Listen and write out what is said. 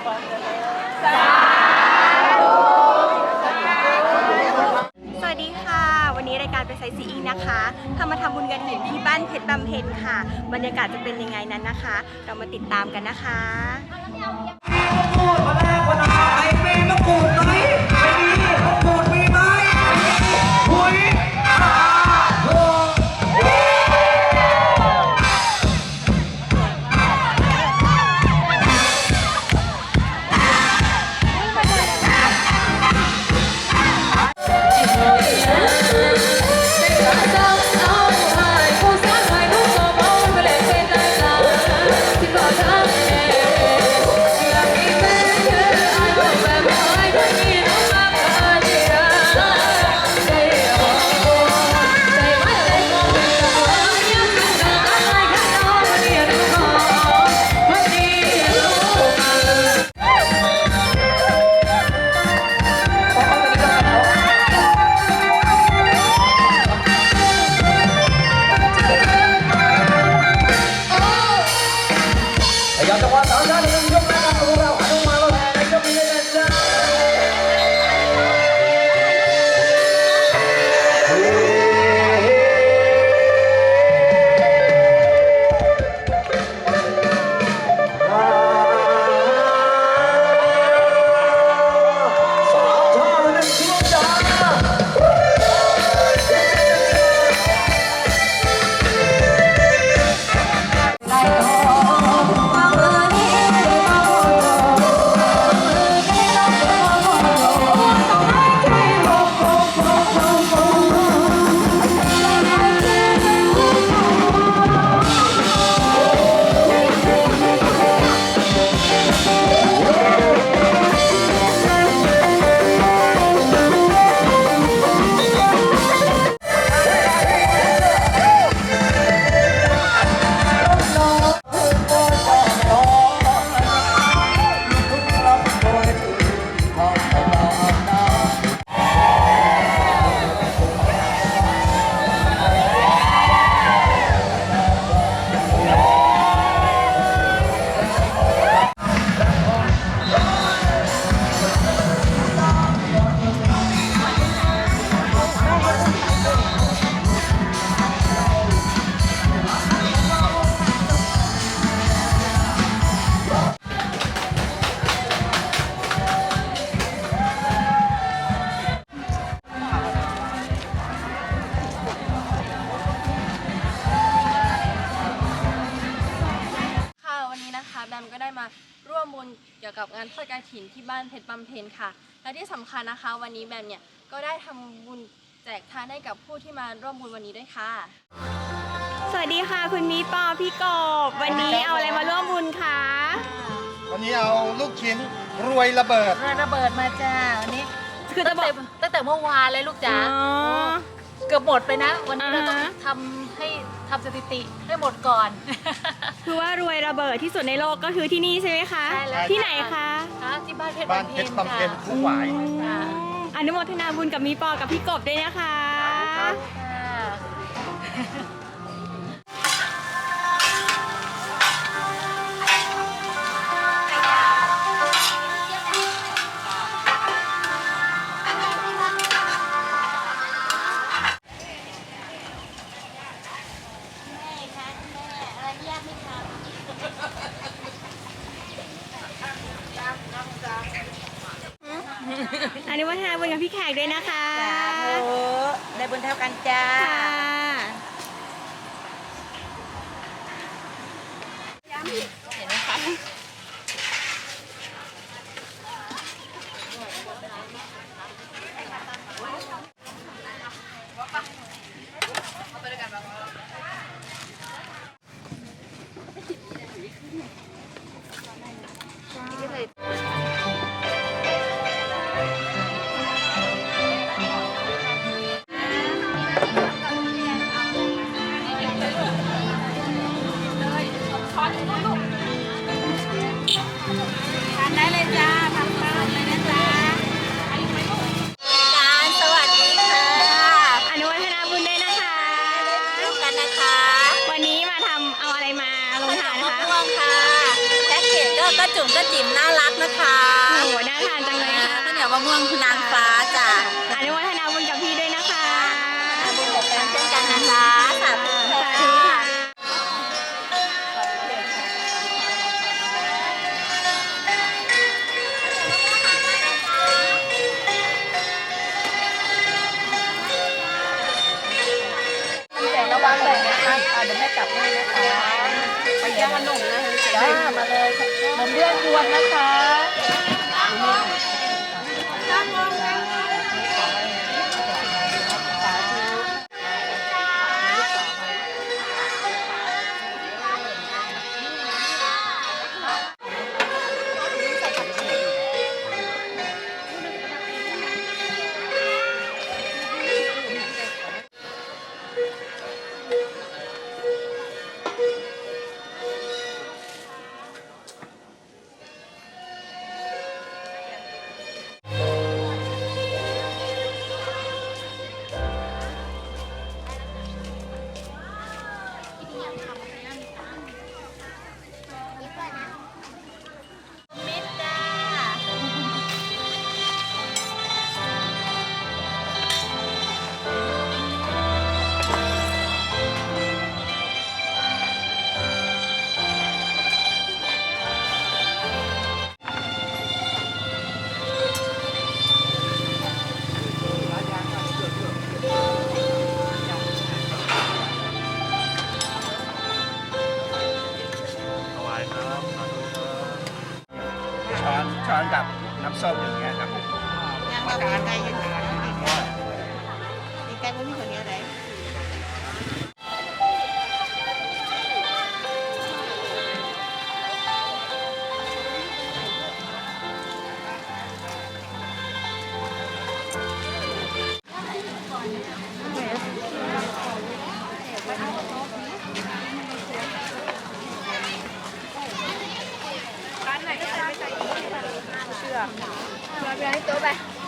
สวัสดีค่ะ วันนี้รายการไปไซซีอิงนะคะทำมาทำบุญกระถินที่บ้านเพชรบำเพ็ญค่ะ บรรยากาศจะเป็นยังไงนั้นนะคะ เรามาติดตามกันนะคะ กี่ยวกับงานทอดกระถินที่บ้านเพชรบำเพ็ญค่ะ และที่สำคัญนะคะ วันนี้แบมเนี่ยก็ได้ทำบุญแจกทานให้กับผู้ที่มาร่วมบุญวันนี้ด้วยค่ะ สวัสดีค่ะคุณมีปอพี่กบวันนี้เอาอะไรมาร่วมบุญคะวันนี้เอาลูกชิ้นรวยระเบิดระเบิดมาจ้าวันนี้คือจะตั้งบอแต่กตั้งแต่เมื่อวานเลยลูกจ๋าอ๋อเกือบหมดไปนะ วันนี้เราต้องอ่าฮะทำให้ทำสถิติให้หมดก่อน คือว่ารวยระเบิดที่สุดในโลกก็คือที่นี่ใช่ไหมคะ ใช่แล้ว ที่ไหนคะคะที่บ้านเพชรบ้านบำเพเพ็ญชรบำเพ็ญค่ะคู่หวายค่ะอนุโมทนาบุญกับมีปอกับพี่กบด้วยนะคะ ค่ะ กับพี่แขกด้วยนะคะได้บุญเท่ากันจ้า จุ๋มก็จิ๋มน่ารักนะคะโอ้โหน่าทานจังเลยค่ะข้าวเหนียวมะม่วงคือนางฟ้าจ้ะอนุโมทนาบุญกับพี่ด้วยนะคะบุญกับแฟนเช่นกันนะคะสาธุ นมเรื่องบวนนะคะ ไข่อะไ